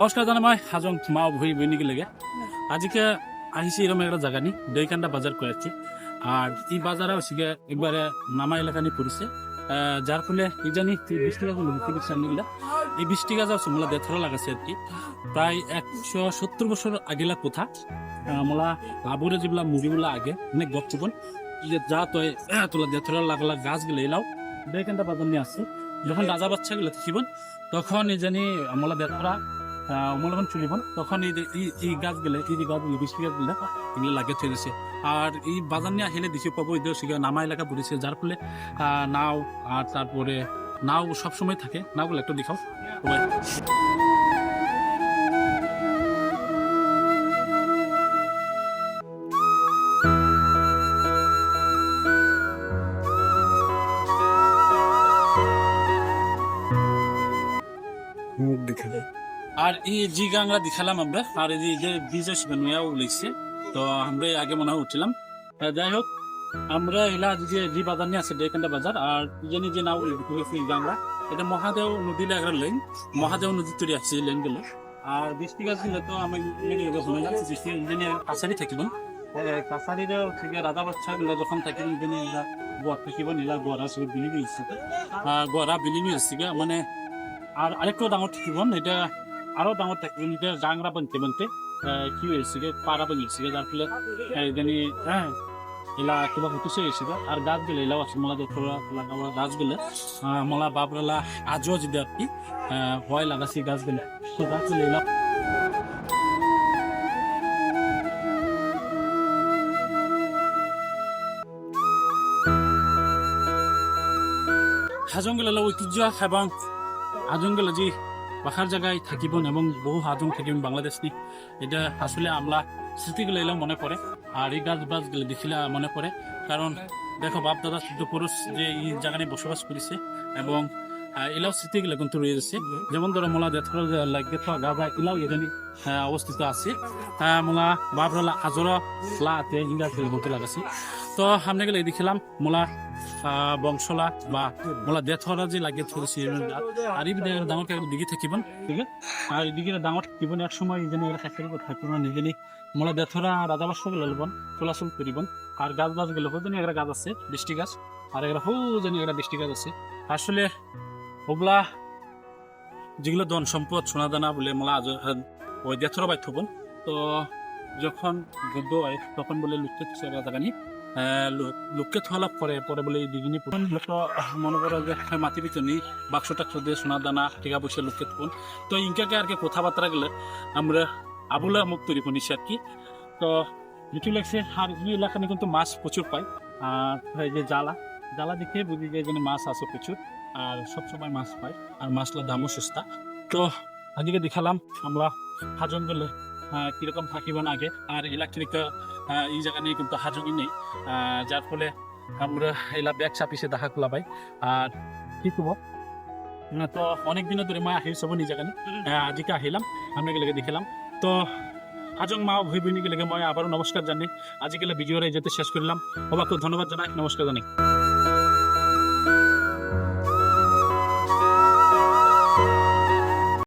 নমস্কার জানাই মই হাজং মা ভুই বইনিকে লেগে। আজকে আহিছি এরকম একটা জায়গা নি দইকান্ডা বাজার করেছি আর এই বাজারে হচ্ছে একবারে নামা এলাকা নিয়ে পড়েছে যার ফলে এই জানি এই বৃষ্টি গাছ মুখে সামনেগুলা এই বৃষ্টি গাছ আছে মোলা দেথরা লাগাছে আর কি প্রায় একশো সত্তর বছর আগেলা কথা মোলা আবুরে যেগুলা মুভিগুলা আগে অনেক গপ্পন যে যা তো তোলা দেথরা লাগলা গাছ গেলে এলাও। দইকান্ডা বাজার নিয়ে আসছে যখন রাজা বাচ্চা গুলো থাকিবন, তখন এই জানি মোলা দেথরা অমলবন চুলিবন তখন এই এই- গাছগুলো, এই যে গাছগুলো, বৃষ্টি গাছগুলো, এগুলো লাগিয়ে থয়ে দিয়েছে আর এই বাজার নিয়ে আহিলে দিছে পাবো এদের দেশে নামা এলাকা পড়েছে যার ফলে নাও, আর তারপরে নাও সবসময় থাকে। নাওগুলো একটু দেখাও। আর এই জি গাংরা দেখালাম আমরা, আর এই যে বীজ নুয়াও লিখছে তো আমরা আগে মনে হয় উঠছিলাম যাই হোক, আমরা এলা যে জি বাজার নিয়ে আছে ডেকান্ডা বাজার, আর জানি যে নাও গাংরা এটা মহাদেব নদীর একটা লেন মহাদেব নদী তৈরি আছে এই গুলো। আর বৃষ্টি গাছগুলো তো আমি শুনে যাচ্ছি বৃষ্টি ইঞ্জিনিয়ার কাছারি থাকিব। কাছারির থেকে রাজা বাচ্চা গুলো যখন থাকিব ইঞ্জিনিয়ার গড় থাকিব নীলা গড়া সব বিলি গড়া বিলি মানে আর আরেকটু ডাঙর থাকিব, এটা আরও ডাঙর থাকিব এটা জাংরা বানতে বানতে আহ, কি হয়েছে পাড়া বানিয়েছে যার ফলে এই জানি হ্যাঁ এলা কিবা হতেছে গেছিল আর গাছ গেলে এলাও আছে মোলা দেখো লাগাবো গাছ গেলে মোলা বাবরালা আজও যদি আর কি হয় লাগাছি গাছ গেলে। তো গাছ গেলে এলাও হাজংগেলা ঐতিহ্য এবং হাজংগেলা যে পাখার জায়গায় থাকিবেন এবং বহু হাজং থাকিবেন বাংলাদেশ নি এটা আসলে আমরা স্মৃতিগুলো এলাও মনে পড়ে, আর এই গাছ বাছগুলো দেখিলে মনে পড়ে। কারণ দেখো বাপ দাদা সিদ্ধ পুরুষ যে এই জায়গায় বসবাস করেছে এবং এলাও স্মৃতিগুলো কিন্তু রয়েছে যেমন ধরো, মোলা দেথর লাগে গাঁজা, এলাও এখানে অবস্থিত আছে। মোলা বাপ রলা আজরা লা ইংরাজ মতো লাগাছি। তো আমরা গেলে দেখিলাম, মোলা বংশলা বা মোলা দেথরা যে লাগে চলেছে আর এই বিদায় দিকে ঠিক আর এদিকে ডাঙর এক সময় থাকিব নিজেনি মোলা দেথরা রাজাবাস গেলে লবন চলাচল করিবেন আর গাছ গাছ গেলে হো জানি একটা গাছ আছে, বৃষ্টি গাছ, আর একটা হো একটা বৃষ্টি গাছ আছে। আসলে ওগুলা যেগুলো ধন সম্পদ সোনা দানা বলে মোলা ওই দেথরা বাই থবন তো যখন গদ্য হয়, তখন বলে লুকতে জাগানি। লোককে থলা পরে পরে বলে দিগিনি লোক মনে করো যে মাটি পিছনি বাক্স টাক্স দিয়ে সোনা দানা, টিকা পয়সা, লোককে থুন। তো ইনকাকে আর কি কথাবার্তা গেলে আমরা আবুলা মুখ তৈরি করেছি আর কি। তো যেটু লাগছে, আর এই এলাকানে কিন্তু মাছ প্রচুর পাই আর এই যে জ্বালা জ্বালা দেখে বুঝি যে এখানে মাছ আছে প্রচুর। আর সবসময় মাছ পাই আর মাছগুলোর দামও সস্তা। তো আজকে দেখালাম আমরা হাজন গেলে কীরকম থাকিবেন আগে? আর ইলেকট্রিক এই জায়গা নিয়ে কিন্তু হাজুগি নেই। যার ফলে আমরা এলা ব্যাগ চাপিছে দেখা খোলা পাই আর কি কব? তো অনেক দিনের ধরে মই আহি চাব নিজ জাগানি আজিকে আহিলাম, আমি একেলগে দেখিলাম তো হাজং মা ভুই বইনি গেলে মই আবারও নমস্কার জানি। আজিকালি ভিডিওর এই যেতে শেষ করলাম সবাইকে ধন্যবাদ জানাই নমস্কার জানাই